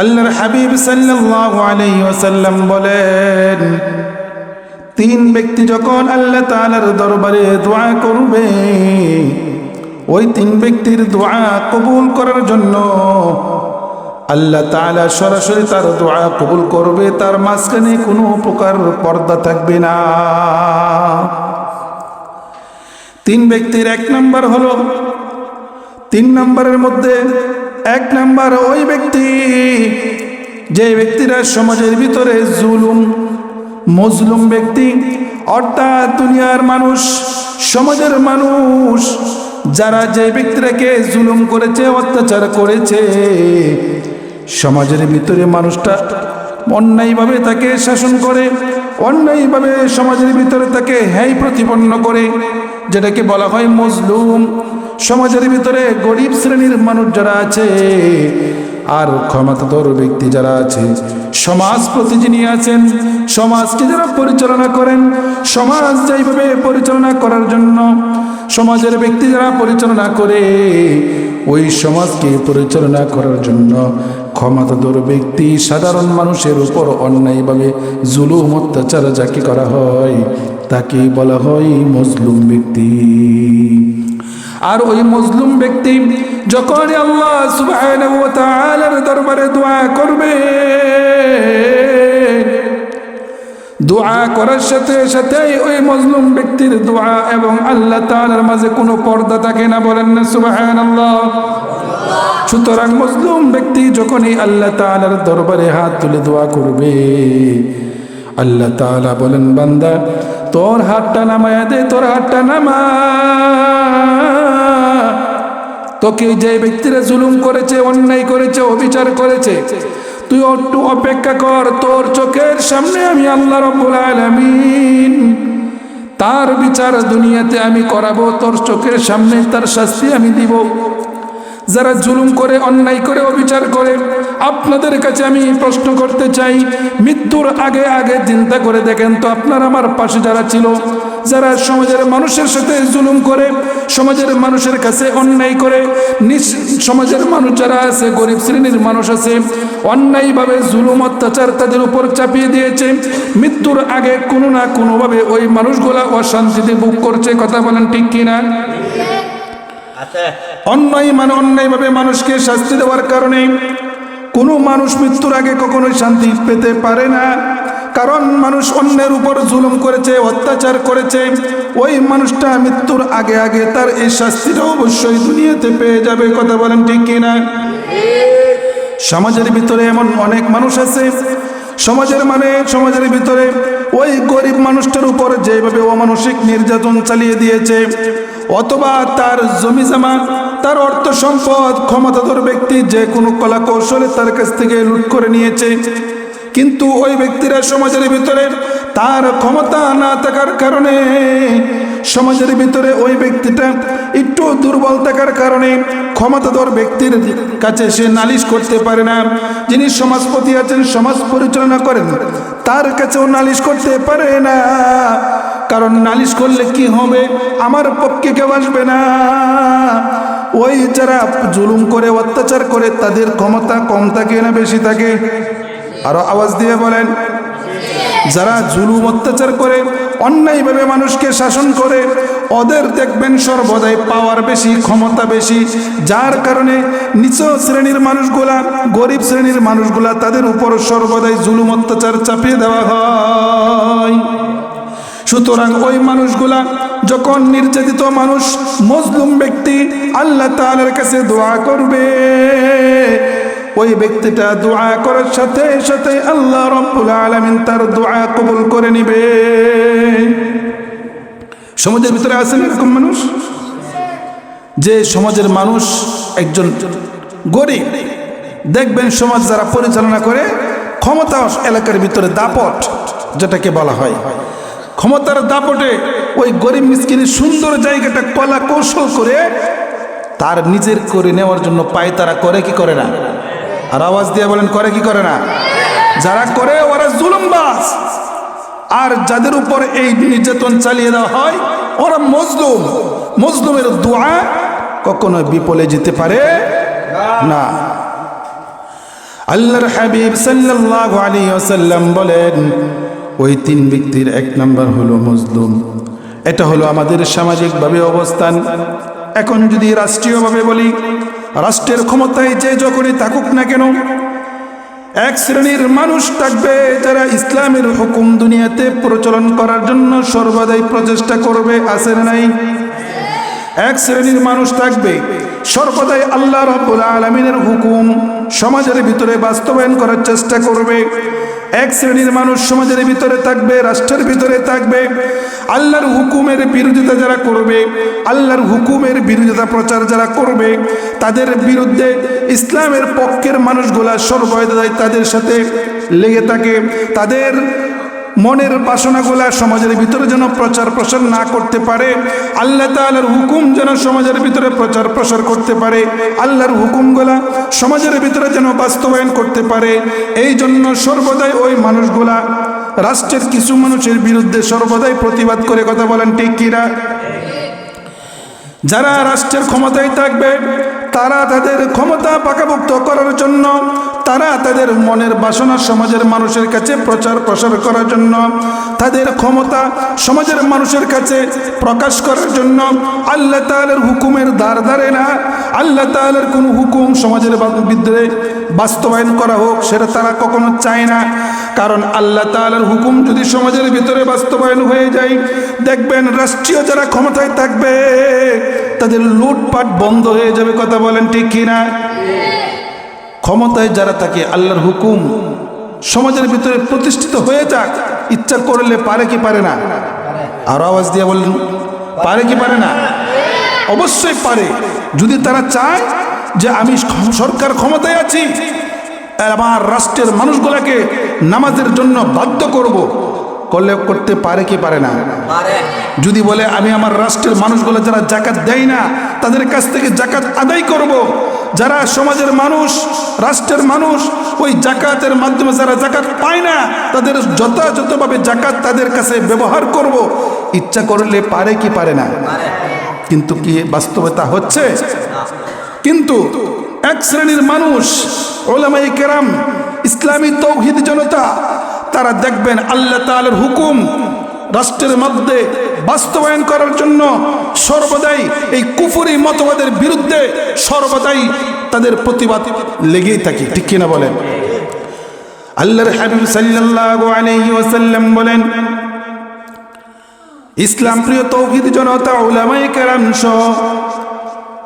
আল্লাহর হাবিব সাল্লাল্লাহু আলাইহি ওয়াসাল্লাম বলেন, তিন ব্যক্তি যখন আল্লাহ তাআলার দরবারে দোয়া করবে, ওই তিন ব্যক্তির দোয়া কবুল করার জন্য আল্লাহ তাআলা সরাসরি তার দোয়া কবুল করবে, তার মাঝখানে কোনো প্রকার পর্দা থাকবে না। তিন ব্যক্তির এক নম্বর হলো, তিন নম্বরের মধ্যে এক নাম্বার ওই ব্যক্তি, যে ব্যক্তিরা সমাজের ভিতরে জুলুম, মজলুম ব্যক্তি, অর্থাৎ দুনিয়ার মানুষ, সমাজের মানুষ, যারা যে ব্যক্তিরাকে জুলুম করেছে, অত্যাচার করেছে, সমাজের ভিতরে মানুষটা অন্যায়ভাবে তাকে শাসন করে, অন্যায়ভাবে সমাজের ভিতরে তাকে হ্যায় প্রতিপন্ন করে, যেটাকে বলা হয় মজলুম। সমাজের ভিতরে গরিব শ্রেণির মানুষ যারা আছে আর ক্ষমতাধর ব্যক্তি যারা আছে, সমাজ প্রতি যিনি আছেন, সমাজকে যারা পরিচালনা করেন, সমাজ যেইভাবে পরিচালনা করার জন্য সমাজের ব্যক্তি যারা পরিচালনা করে, ওই সমাজকে পরিচালনা করার জন্য ক্ষমতাধর ব্যক্তি, সাধারণ মানুষের উপর অন্যায়ভাবে জুলুম, অত্যাচার যাকে করা হয় তাকে বলা হয় মজলুম ব্যক্তি। আর ওই মজলুম ব্যক্তি যখন আল্লাহ সুবহানাহু ওয়া তাআলার দরবারে দোয়া করবে, দোয়া করার সাথে সাথে ওই মজলুম ব্যক্তির দোয়া এবং আল্লাহ তাআলার মাঝে কোনো পর্দা থাকে না বলেন না সুবহানাল্লাহ। সুতরাং মজলুম ব্যক্তি যখনই আল্লাহ তাআলার দরবারে হাত তুলে দোয়া করবে, আল্লাহ তাআলা বলেন, বান্দা, তোর হাতটা নামায়া দে, তোর হাতটা নামা। তোকে যে ব্যক্তিরা জুলুম করেছে, অন্যায় করেছে, অবিচার করেছে, তুই একটু অপেক্ষা কর, তোর চোখের সামনে আমি আল্লাহ রব্বুল আলামিন। তার বিচার দুনিয়াতে আমি করাবো, তোর চোখের সামনে তার শাস্তি আমি দিব। যারা জুলুম করে, অন্যায় করে, অবিচার করে, আপনাদের কাছে আমি প্রশ্ন করতে চাই, মৃত্যুর আগে আগে চিন্তা করে দেখেন তো আপনার আমার পাশে যারা ছিল যারা সমাজের মানুষের সাথে জুলুম করে সমাজের মানুষের কাছে অন্যায় করে নিজ সমাজের মানুষ যারা আছে গরিব শ্রেণির মানুষ আছে অন্যায়ভাবে জুলুম অত্যাচার তাদের উপর চাপিয়ে দিয়েছে। মৃত্যুর আগে কোনো না কোনোভাবে ওই মানুষগুলা অশান্তিতে বুক করছে কথা বলেন ঠিক কিনা? অন্যায় মানে অন্যায়ভাবে মানুষকে শাস্তি দেওয়ার কারণে। কোনো মানুষ মৃত্যুর আগে কখনোই শান্তি পেতে পারে না। কারণ মানুষ অন্যের উপর জুলুম করেছে, অত্যাচার করেছে। ওই মানুষটা মৃত্যুর আগে আগে তার এই শাস্তিটা অবশ্যই দুনিয়াতে পেয়ে যাবে, কথা বলেন ঠিক কিনা? সমাজের ভিতরে এমন অনেক মানুষ আছে। সমাজের মানে সমাজের ভিতরে ওই গরিব মানুষটার উপর যেভাবে অমানসিক নির্যাতন চালিয়ে দিয়েছে, অথবা তার জমি জমা, তার অর্থ সম্পদ ক্ষমতাধর ব্যক্তি যে কোনো কলা কৌশলে তার কাছ থেকে লুট করে নিয়েছে। কিন্তু ওই ব্যক্তিরা সমাজের ভিতরে তার ক্ষমতা না থাকার কারণে, সমাজের ভিতরে ওই ব্যক্তিটা একটু দুর্বল থাকার কারণে ক্ষমতাধর ব্যক্তির কাছে সে নালিশ করতে পারে না। যিনি সমাজপতি আছেন, সমাজ পরিচালনা করেন, তার কাছেও নালিশ করতে পারে না। কারণ নালিশ করলে কি হবে? আমার পক্ষে কেউ আসবে না। ওই যারা জুলুম করে, অত্যাচার করে, তাদের ক্ষমতা কম থাকে না, বেশি থাকে। আরও আওয়াজ দিয়ে বলেন, যারা জুলুম অত্যাচার করে, অন্যায়ভাবে মানুষকে শাসন করে, ওদের দেখবেন সর্বদাই পাওয়ার বেশি, ক্ষমতা বেশি। যার কারণে নিচ শ্রেণির মানুষগুলা, গরিব শ্রেণির মানুষগুলা তাদের উপর সর্বদাই জুলুম অত্যাচার চাপিয়ে দেওয়া হয়। সুতরাং ওই মানুষগুলা যখন নির্যাতিত মানুষ, মজলুম ব্যক্তি, আল্লাহ তাআলার কাছে দোয়া করবে। ওই ব্যক্তিটা দোয়া করার সাথে সাথে আল্লাহ রব্বুল আলামিন তার দোয়া কবুল করে নিবে। সমাজের ভিতরে আছেন এরকম মানুষ? যে সমাজের মানুষ একজন গরিব। দেখবেন সমাজ যারা পরিচালনা করে, ক্ষমতা এলাকার ভিতরে দাপট, যেটাকে বলা হয়। ক্ষমতার দাপটে ওই গরিব মিসকিনের সুন্দর জায়গাটা কলা কৌশল করে তার নিজের করে নেওয়ার জন্য পায় তারা করে কি করে না? আর আওয়াজ দিয়ে বলেন, করে কি করে না? যারা করে, ওরা জুলুমবাজ। আর যাদের উপর এই নির্যাতন চালিয়ে দেওয়া হয়, ওরা মজলুম। মজলুমের দোয়া কখনো বিপলে যেতে পারে না। আল্লাহর হাবিব সাল্লাল্লাহু আলাইহি ওয়াসাল্লাম বলেন, ওই তিন ব্যক্তির এক নাম্বার হলো মজলুম। এটা হলো আমাদের সামাজিকভাবে অবস্থান। এখন যদি রাষ্ট্রীয়ভাবে বলি রাষ্ট্রের ক্ষমতায় যে যখনই থাকুক না কেন, এক শ্রেণির মানুষ থাকবে যারা ইসলামের হুকুম দুনিয়াতে প্রচলন করার জন্য সর্বদাই প্রচেষ্টা করবে আসেন নাই? এক শ্রেণির মানুষ থাকবে সর্বদাই আল্লাহ রব্বুল আলমিনের হুকুম সমাজের ভিতরে বাস্তবায়ন করার চেষ্টা করবে। এক শ্রেণির মানুষ সমাজের ভিতরে থাকবে, রাষ্ট্রের ভিতরে থাকবে। আল্লাহর হুকুমের বিরোধিতা যারা করবে, আল্লাহর হুকুমের বিরোধিতা প্রচার যারা করবে, তাদের বিরুদ্ধে ইসলামের পক্ষের মানুষগুলা সর্বদাই তাদের সাথে লেগে থাকে। তাদের মনের বাসনাগুলা সমাজের ভিতরে যেন প্রচার প্রসার না করতে পারে। আল্লাহ তালার হুকুম যেন সমাজের ভিতরে প্রচার প্রসার করতে পারে। আল্লাহর হুকুমগুলা সমাজের ভিতরে যেন বাস্তবায়ন করতে পারে। এই জন্য সর্বদাই ওই মানুষগুলা রাষ্ট্রের কিছু মানুষের বিরুদ্ধে সর্বদাই প্রতিবাদ করে কথা বলেন ঠিক কিরা যারা রাষ্ট্রের ক্ষমতায় থাকবে তারা তাদের ক্ষমতা পাকাভুক্ত করার জন্য, তারা তাদের মনের বাসনা সমাজের মানুষের কাছে প্রচার প্রসার করার জন্য, তাদের ক্ষমতা সমাজের মানুষের কাছে প্রকাশ করার জন্য, আল্লাহ তালের হুকুমের দ্বার ধারে না, আল্লাহ তালের কোন হুকুম সমাজের বিদ্রোহে বাস্তবায়ন করা হোক, সেটা তারা কখনো চায় না। কারণ আল্লাহ তালের হুকুম যদি সমাজের ভিতরে বাস্তবায়ন হয়ে যায়, দেখবেন রাষ্ট্রীয় যারা ক্ষমতায় থাকবে তাদের লুটপাট বন্ধ হয়ে যাবে, কথা বলেন ঠিক কিনা? ক্ষমতায় যারা থাকে, আল্লাহর হুকুম সমাজের ভিতরে প্রতিষ্ঠিত হয়ে যাক, ইচ্ছা করলে পারে কি পারে না? আরও আওয়াজ দিয়ে বললেন পারে কি পারে না? অবশ্যই পারে। যদি তারা চায় যে আমি সরকার ক্ষমতায় আছি আমার রাষ্ট্রের মানুষগুলাকে নামাজের জন্য বাধ্য করব করলে করতে পারে কি পারে না? যদি বলে আমি আমার রাষ্ট্রের মানুষগুলো যারা জাকাত দেয় না তাদের কাছ থেকে জাকাত আদায় করব। যারা সমাজের মানুষ রাষ্ট্রের মানুষ ওই জাকাতের মাধ্যমে যারা জাকাত পায় না তাদের যথাযথভাবে জাকাত তাদের কাছে ব্যবহার করব। ইচ্ছা করলে পারে কি পারে না? কিন্তু কি বাস্তবতা হচ্ছে? কিন্তু এক শ্রেণির মানুষ ওলামাই কেরাম ইসলামী তৌহিদ জনতা তারা দেখবেন আল্লাহ তালের হুকুম রাষ্ট্রের মধ্যে বাস্তবায়ন করার জন্য সর্বদাই এই কুফুরি মতবাদের বিরুদ্ধে সর্বদাই তাদের প্রতিবাদ লেগেই থাকে। ঠিক কিনা বলেন? আল্লাহর হাবিব সাল্লাল্লাহু বলেন, ইসলাম প্রিয় তৌহিদ জনতা, উলামায়ে কেরাম সহ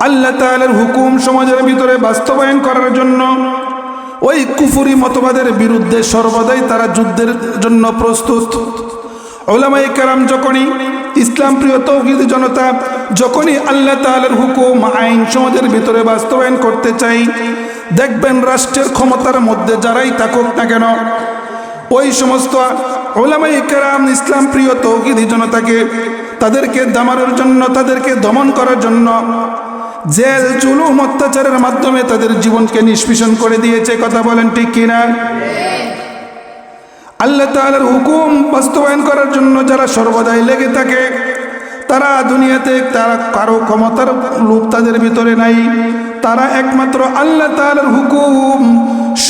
আল্লাহ হুকুম সমাজের ভিতরে বাস্তবায়ন করার জন্য ওই কুফুরি মতবাদের বিরুদ্ধে সর্বদাই তারা যুদ্ধের জন্য প্রস্তুত। ওলামাই কারাম যখনই ইসলাম প্রিয় তৌহিদ জনতা, যখনই আল্লাহ তালের হুকুম, আইন সমাজের ভিতরে বাস্তবায়ন করতে চাই, দেখবেন রাষ্ট্রের ক্ষমতার মধ্যে যারাই থাকুক না কেন, ওই সমস্ত ওলামাই কারাম ইসলাম প্রিয় তৌহিদি জনতাকে তাদেরকে দামানোর জন্য, তাদেরকে দমন করার জন্য জেল, জুলুম, অত্যাচারের মাধ্যমে তাদের জীবনকে নিষ্পিষণ করে দিয়েছে। কথা বলেন ঠিক কিনা? আল্লাহ তালার হুকুম বাস্তবায়ন করার জন্য যারা সর্বদাই লেগে থাকে, তারা দুনিয়াতে তারা কারও ক্ষমতার লোক তাদের ভিতরে নাই। তারা একমাত্র আল্লাহ তালার হুকুম,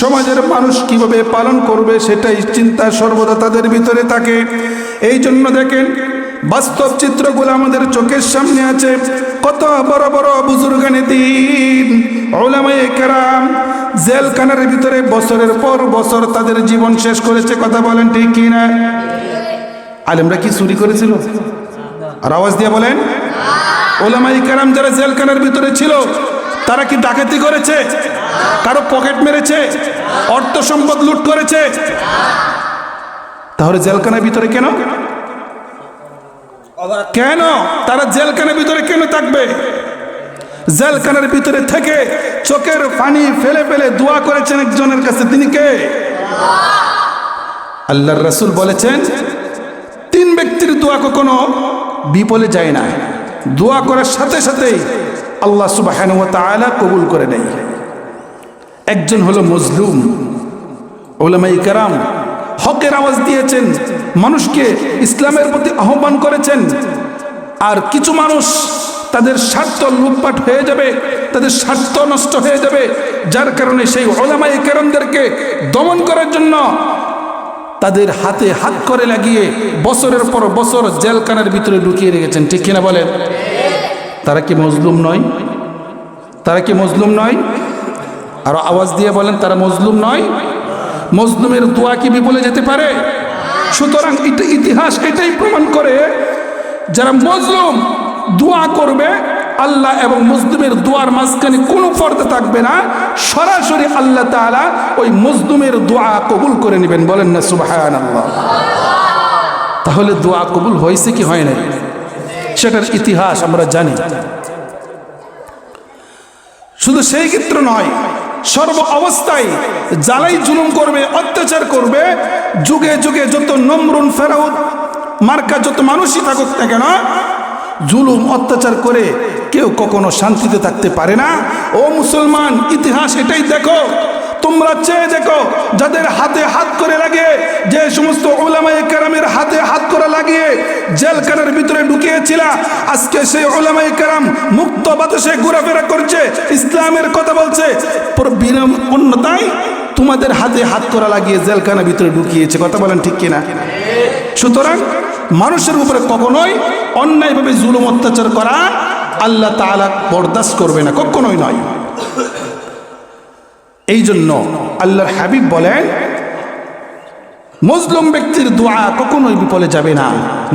সমাজের মানুষ কীভাবে পালন করবে সেটাই চিন্তা সর্বদা তাদের ভিতরে থাকে। এই জন্য দেখেন বাস্তব চিত্রগুলো আমাদের চোখের সামনে আছে। কত বড় বড় বুজুর্গানি দিন জেলখানার ভিতরে বছরের পর বছর তাদের জীবন শেষ করেছে, কথা বলেন ঠিক কি না? আলেমরা কি চুরি করেছিল? আর আওয়াজ দিয়ে বলেন। ওলামাই কেরাম যারা জেলখানার ভিতরে ছিল, তারা কি ডাকাতি করেছে? কারও পকেট মেরেছে? অর্থ সম্পদ লুট করেছে? তাহলে জেলখানার ভিতরে কেন? কেন? তারা জেলখানার ভিতরে কেন থাকবে? জেলখানার ভিতরে থেকে চোখের পানি ফেলে ফেলে দোয়া করেছেন একজনের কাছে। তিনি কে? আল্লাহর রসুল বলেছেন, তিন ব্যক্তির দোয়া কখনো বিপলে যায় না। দোয়া করার সাথে সাথেই আল্লাহ সুবাহ কবুল করে নেয়। একজন হলো মজলুম ওলামাই কারাম হকের আওয়াজ দিয়েছেন, মানুষকে ইসলামের প্রতি আহ্বান করেছেন। আর কিছু মানুষ তাদের স্বার্থ লুটপাট হয়ে যাবে, তাদের স্বার্থ নষ্ট হয়ে যাবে, যার কারণে সেই ওলামাই কেরমদেরকে দমন করার জন্য তাদের হাতে হাত করে লাগিয়ে বছরের পর বছর জেলখানার ভিতরে ঢুকিয়ে রেখেছেন। ঠিক কিনা বলেন? তারা কি মজলুম নয়? তারা কি মজলুম নয়? আর আওয়াজ দিয়ে বলেন, তারা মজলুম নয়? মজলুমের দোয়া কি বিপলে যেতে পারে? সুতরাং ইতিহাস এটাই প্রমাণ করে যারা মজলুম দোয়া করবে, আল্লাহ এবং মুসলিমের দোয়ার মাঝখানে কোনো পর্দা থাকবে না। সরাসরি আল্লাহ তালা ওই মজলুমের দোয়া কবুল করে নেবেন। বলেন না সুবাহান আল্লাহ তাহলে দোয়া কবুল হয়েছে কি হয় নাই? সেটার ইতিহাস আমরা জানি। শুধু সেই ক্ষেত্রে নয় সর্ব অবস্থায় জ্বালাই জুলুম করবে, অত্যাচার করবে। যুগে যুগে যত নমরুন ফেরাউদ মার্কা যত মানুষই থাকুক না কেন, জুলুম, অত্যাচার করে কেউ কখনো শান্তিতে থাকতে পারে না। ও মুসলমান, ইতিহাস এটাই দেখো। তোমরা চেয়ে দেখো, যাদের হাতে হাত করে লাগিয়ে যে সমস্ত ওলামাই কারামের হাতে হাত করে লাগিয়ে জেলখানার ভিতরে ঢুকিয়েছিল, আজকে সেই ওলামাই কেরাম মুক্ত বাতাসে ঘোরাফেরা করছে, ইসলামের কথা বলছে। বিনা অন্যতায় তোমাদের হাতে হাত করা লাগিয়ে জেলখানার ভিতরে ঢুকিয়েছে, কথা বলেন ঠিক কিনা? সুতরাং মানুষের উপরে কখনোই অন্যায়ভাবে জুলুম অত্যাচার করা আল্লাহ তাআলা বরদাস্ত করবে না, কখনোই নয়। এই জন্য আল্লাহর হাবিব বলেন মজলুম ব্যক্তির দোয়া কখনোই বিফলে যাবে না।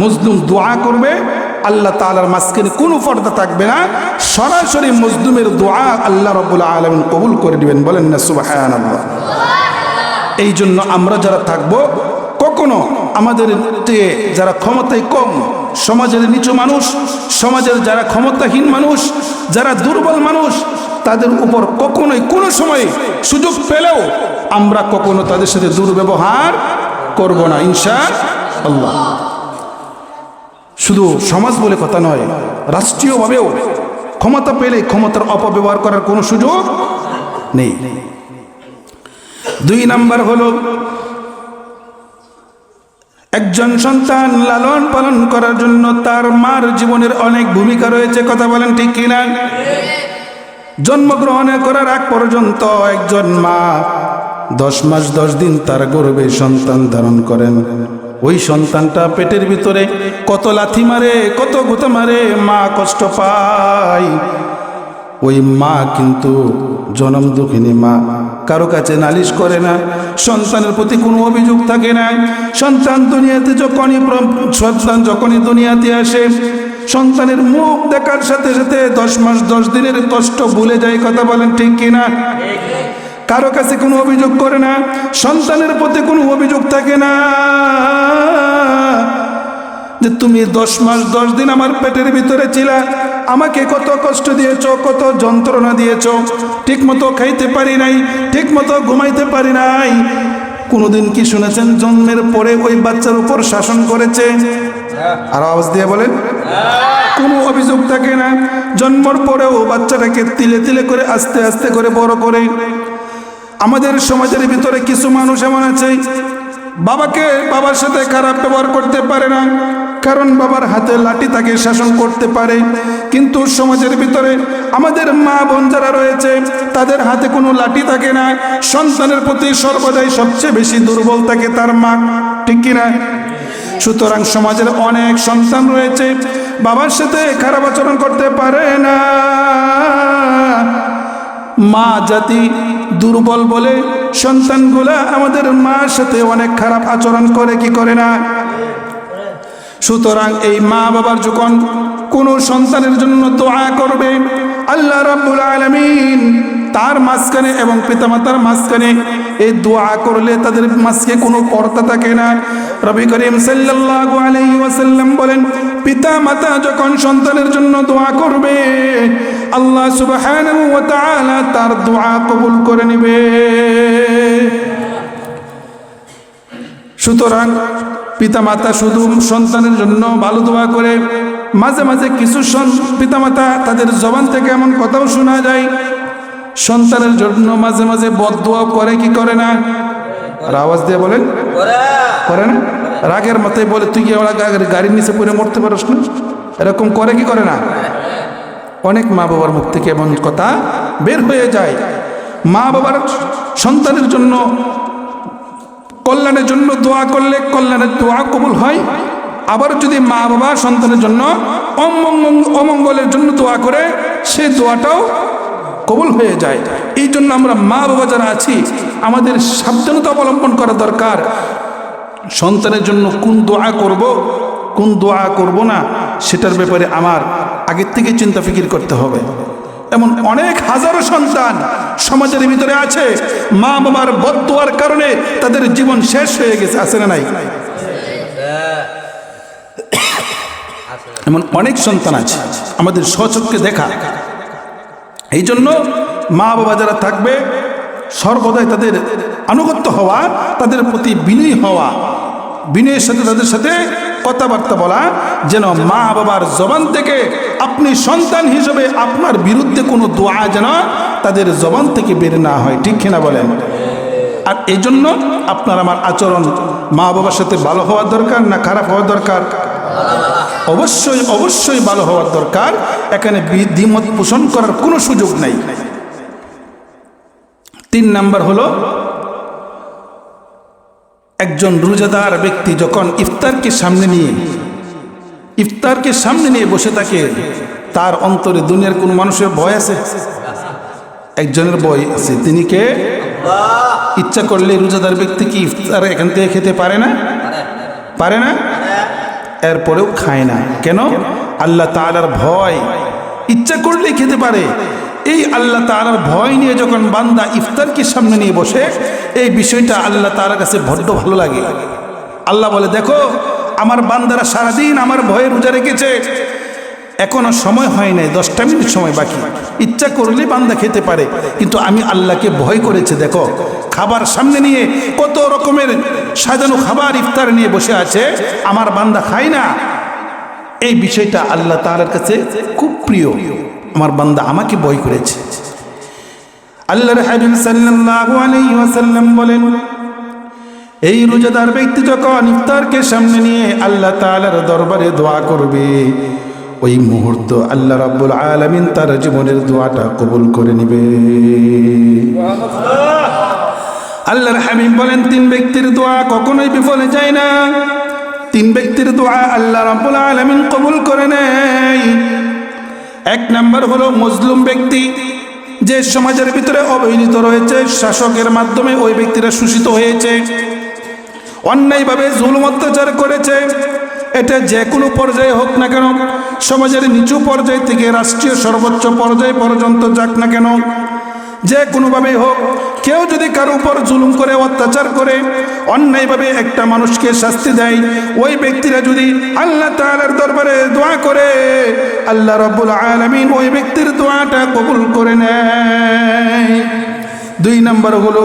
মজলুম দোয়া করবে, আল্লাহ তালার মাঝখানে কোনো পর্দা থাকবে না। সরাসরি মজলুমের দোয়া আল্লাহ রব্বুল আলমিন কবুল করে দিবেন বলেন না সুবাহান এই জন্য আমরা যারা থাকব, কখনো আমাদের যারা ক্ষমতায় কম, সমাজের নিচু মানুষ, সমাজের যারা ক্ষমতাহীন মানুষ, যারা দুর্বল মানুষ তাদের উপর কখনোই কোনো সময় সুযোগ পেলেও আমরা কখনো তাদের সাথে দুর্ব্যবহার করব না, ইনশা আল্লাহ। শুধু সমাজ বলে কথা নয়, রাষ্ট্রীয়ভাবেও ক্ষমতা পেলে ক্ষমতার অপব্যবহার করার কোনো সুযোগ নেই। দুই নাম্বার হলো, একজন সন্তান লালন পালন করার জন্য তার মার জীবনের অনেক ভূমিকা রয়েছে, কথা বলেন ঠিক কিনা? জন্মগ্রহণ করার আগ পর্যন্ত একজন মা দশ মাস, দশ দিন তার গর্ভে সন্তান ধারণ করেন। ওই সন্তানটা পেটের ভিতরে কত লাথি মারে, কত গুতা মারে, মা কষ্ট পায়। ওই মা কিন্তু জনম দুঃখিনী মা, কারও কাছে নালিশ করে না, সন্তানের প্রতি কোনো অভিযোগ থাকে না। সন্তান দুনিয়াতে যখনই সন্তান যখনই দুনিয়াতে আসে সন্তানের মুখ দেখার সাথে সাথে দশ মাস, দশ দিনের কষ্ট ভুলে যায়, কথা বলেন ঠিক কিনা? কারও কাছে কোনো অভিযোগ করে না, সন্তানের প্রতি কোনো অভিযোগ থাকে না। যে তুমি দশ মাস, দশ দিন আমার পেটের ভিতরে ছিলা, আমাকে কত কষ্ট দিয়েছ, কত যন্ত্রণা দিয়েছ ঠিক মতো খাইতে পারি নাই ঠিক মতো ঘুমাইতে পারি নাই। কোনোদিন কি শুনেছেন, জন্মের পরে ওই বাচ্চার উপর শাসন করেছে? আর আওয়াজ দিয়ে বলেন, কোনো অভিযোগ থাকে না। জন্মর পরেও বাচ্চাটাকে তিলে তিলে করে, আস্তে আস্তে করে বড় করে। আমাদের সমাজের ভিতরে কিছু মানুষ এমন আছে, বাবাকে বাবার সাথে খারাপ ব্যবহার করতে পারে না, কারণ বাবার হাতে লাঠি তাকে শাসন করতে পারে। কিন্তু সমাজের ভিতরে আমাদের মা বোন যারা রয়েছে, তাদের হাতে কোনো লাঠি থাকে না। সন্তানের প্রতি সর্বদাই সবচেয়ে বেশি দুর্বল থাকে তার মা, ঠিক কিনা? সুতরাং সমাজের অনেক সন্তান রয়েছে, বাবার সাথে খারাপ আচরণ করতে পারে না। মা জাতি দুর্বল বলে সন্তানগুলা আমাদের মার সাথে অনেক খারাপ আচরণ করে, কি করে না? সুতরাং এই মা বাবার যখন কোনো সন্তানের জন্য দোয়া করবে, আল্লাহ রাব্বুল আলামিন তার মাঝখানে এবং পিতামাতার মাঝখানে এই দোয়া করলে তাদের মাঝকে কোনো পর্দা থাকে না। রবি করিম সাল্লাল্লাহু আলাইহি ওয়াসাল্লাম বলেন পিতা মাতা যখন সন্তানের জন্য দোয়া করবে, আল্লাহ সুবহানাহু ওয়া তাআলা তার দোয়া কবুল করে নেবে। সুতরাং পিতা মাতা শুধু সন্তানের জন্য ভালো দোয়া করে, মাঝে মাঝে কিছু পিতামাতা তাদের জবান থেকে এমন কথাও শোনা যায়, সন্তানের জন্য মাঝে মাঝে বদোয়া করে কি করে না? আর আওয়াজ দিয়ে বলেন। করে না? রাগের মাথায় বলে তুই কি ওরা গাড়ির নিচে পড়ে মরতে পারস না? এরকম করে কি করে না? অনেক মা বাবার মুখ থেকে এমন কথা বের হয়ে যায়। মা বাবার সন্তানের জন্য কল্যাণের জন্য দোয়া করলে কল্যাণের দোয়া কবুল হয়। আবার যদি মা বাবা সন্তানের জন্য অমঙ্গ- অমঙ্গলের জন্য দোয়া করে সেই দোয়াটাও কবুল হয়ে যায়। এই জন্য আমরা মা বাবা যারা আছি, আমাদের সাবধানতা অবলম্বন করা দরকার। সন্তানের জন্য কোন দোয়া করব, কোন দোয়া করব না, সেটার ব্যাপারে আমার আগের থেকে চিন্তা ফিকির করতে হবে। এমন অনেক হাজারো সন্তান সমাজের ভিতরে আছে, মা বাবার বদোয়ার কারণে তাদের জীবন শেষ হয়ে গেছে, আছে না নাই? এমন অনেক সন্তান আছে, আমাদের স্বচক্ষে দেখা। এই জন্য মা বাবা যারা থাকবে, সর্বদাই তাদের আনুগত্য হওয়া, তাদের প্রতি বিনয়ী হওয়া, বিনয়ের সাথে তাদের সাথে কথাবার্তা বলা, যেন মা বাবার জবান থেকে আপনি সন্তান হিসেবে আপনার বিরুদ্ধে কোনো দোয়া যেন তাদের জবান থেকে বের না হয়। ঠিক কিনা বলেন? আর এই জন্য আপনার আমার আচরণ মা বাবার সাথে ভালো হওয়ার দরকার না খারাপ হওয়ার দরকার? অবশ্যই অবশ্যই ভালো হওয়ার দরকার। এখানে দ্বিমত পোষণ করার কোনো সুযোগ নাই। তিন নাম্বার হলো, একজন রোজাদার ব্যক্তি যখন ইফতারকে সামনে নিয়ে, ইফতারকে সামনে নিয়ে বসে থাকে, তার অন্তরে দুনিয়ার কোন মানুষের ভয় আছে? একজনের ভয় আছে। তিনি কে? ইচ্ছা করলে রোজাদার ব্যক্তি কি ইফতার এখান থেকে খেতে পারে না? পারে না? এরপরেও খায় না। কেন? আল্লাহ তালার ভয়। ইচ্ছা করলেই খেতে পারে। এই আল্লাহ তালার ভয় নিয়ে যখন বান্দা ইফতারকে সামনে নিয়ে বসে, এই বিষয়টা আল্লাহ তালার কাছে বড্ড ভালো লাগে। আল্লাহ বলে, দেখো, আমার বান্দারা সারাদিন আমার ভয়ে রোজা রেখেছে। এখনও সময় হয় নাই, দশটা মিনিট সময় বাকি। ইচ্ছা করলে বান্দা খেতে পারে। কিন্তু আমি আল্লাহকে ভয় করেছে, দেখো। খাবার সামনে নিয়ে কত রকমের সাজানো খাবার ইফতার নিয়ে বসে আছে, আমার বান্দা খায় না। এই বিষয়টা আল্লাহ তাআলার কাছে খুব প্রিয়। আমার বান্দা আমাকে বই করেছে। আল্লাহর হাবিব সাল্লাল্লাহু আলাইহি ওয়াসাল্লাম বলেন, এই রোজাদার ব্যক্তি যখন ইফতারকে সামনে নিয়ে আল্লাহ তাআলার দরবারে দোয়া করবে, ওই মুহূর্ত আল্লাহ রাব্বুল আলামিন তার জীবনের দোয়াটা কবুল করে নেবে। আল্লাহর হাবিব বলেন, তিন ব্যক্তির দোয়া কখনোই বিফলে যায় না। তিন ব্যক্তির দোয়া আল্লাহ রাব্বুল আলামিন কবুল করে নেয়। এক নাম্বার হলো মজলুম ব্যক্তি, যে সমাজের ভিতরে অবহেলিত রয়েছে, শাসকের মাধ্যমে ওই ব্যক্তিরা শোষিত হয়েছে, অন্যায়ভাবে জুলুম অত্যাচার করেছে। এটা যে কোনো পর্যায়ে হোক না কেন, সমাজের নিচু পর্যায় থেকে রাষ্ট্রীয় সর্বোচ্চ পর্যায় পর্যন্ত যাক না কেন যে কোনোভাবেই হোক, কেউ যদি কারও উপর জুলুম করে, অত্যাচার করে, অন্যায়ভাবে একটা মানুষকে শাস্তি দেয়, ওই ব্যক্তিরা যদি আল্লাহ তালার দরবারে দোয়া করে, আল্লাহ রব্বুল আলমিন ওই ব্যক্তির দোয়াটা কবুল করে নেয়। দুই নম্বর হলো,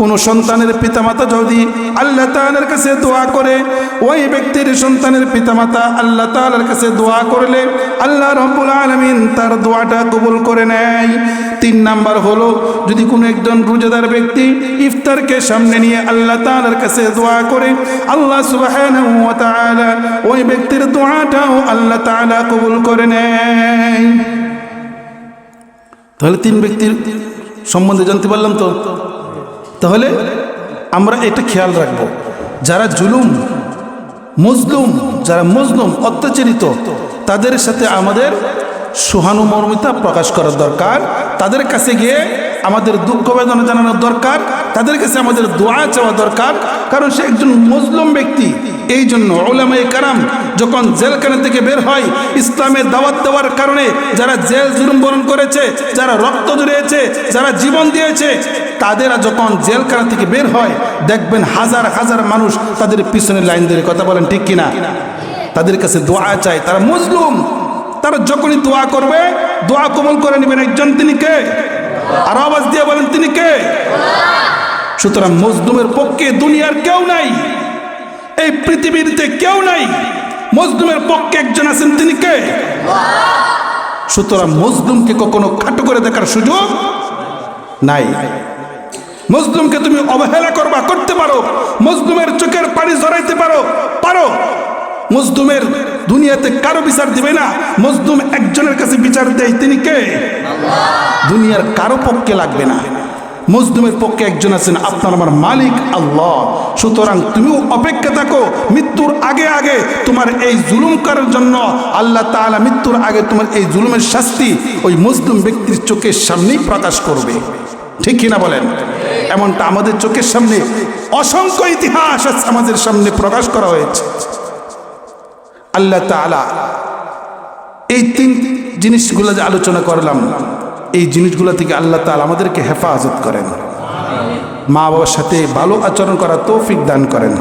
কোনো সন্তানের পিতামাতা যদি আল্লাহ তাআলার কাছে দোয়া করে, ওই ব্যক্তির সন্তানের পিতামাতা আল্লাহ তাআলার কাছে দোয়া করলে আল্লাহ রব্বুল আলমিন তার দোয়াটা কবুল করে নেয়। তিন নাম্বার হলো, যদি কোনো একজন রোজাদার ব্যক্তি ইফতারকে সামনে নিয়ে আল্লাহ তাআলার কাছে দোয়া করে, আল্লাহ তাআলা ওই ব্যক্তির দোয়াটাও আল্লাহ তাআলা কবুল করে নেয়। তাহলে তিন ব্যক্তির সম্বন্ধে জানতে পারলাম তো? তাহলে আমরা এটা খেয়াল রাখব। যারা জুলুম, মজলুম, যারা মজলুম, অত্যাচারিত, তাদের সাথে আমাদের সহানুমর্মিতা প্রকাশ করার দরকার। তাদের কাছে গিয়ে আমাদের দুঃখ বেদনা জানানোর দরকার। তাদের কাছে আমাদের দোয়া চাওয়া দরকার। কারণ সে একজন মজলুম ব্যক্তি। এই জন্য ওলামাই কারাম যখন জেলখানা থেকে বের হয় ইসলামের দাওয়াত দেওয়ার কারণে যারা জেল জুলুম বরণ করেছে, যারা রক্ত জড়িয়েছে, যারা জীবন দিয়েছে, তাদেরা যখন জেলখানা থেকে বের হয়, দেখবেন হাজার হাজার মানুষ তাদের পিছনে লাইন ধরে কথা বলেন, ঠিক কিনা? তাদের কাছে দোয়া চায়, তারা মজলুম। তারা যখনই দোয়া করবে, দোয়া কবল করে নেবেন একজন তিনি কে? আর আওয়াজ দিয়ে বলেন, তিনি কে? সুতরাং মজলুমের পক্ষে দুনিয়ার কেউ নাই, এই পৃথিবীতে কেউ নাই। মজলুমের পক্ষে একজন আছেন, তিনি কে? সুতরাং মজলুমকে কখনো খাটো করে দেখার সুযোগ নাই। মজলুমকে তুমি অবহেলা করবা, করতে পারো। মজলুমের চোখের পানি জড়াইতে পারো পারো। মজলুমের দুনিয়াতে কারও বিচার দিবে না। মজদুম একজনের কাছে বিচার দেয়, তিনি কে? দুনিয়ার কারও পক্ষে লাগবে না। মজদুমের পক্ষে একজন আছেন, আপনার আমার মালিক আল্লাহ। সুতরাং তুমিও অপেক্ষা থাকো, মৃত্যুর আগে আগে তোমার এই জুলুম করার জন্য আল্লাহ তাআলা মৃত্যুর আগে তোমার এই জুলুমের শাস্তি ওই মজদুম ব্যক্তির চোখের সামনেই প্রকাশ করবে। ঠিক কিনা বলেন? এমনটা আমাদের চোখের সামনে অসংখ্য ইতিহাস আমাদের সামনে প্রকাশ করা হয়েছে। আল্লাহ তাআলা এই তিন জিনিসগুলো যে আলোচনা করলাম এই জিনিসগুলো থেকে আল্লাহ তাল আমাদেরকে হেফাজত করেন। মা বাবার সাথে ভালো আচরণ করা তৌফিক দান করেন।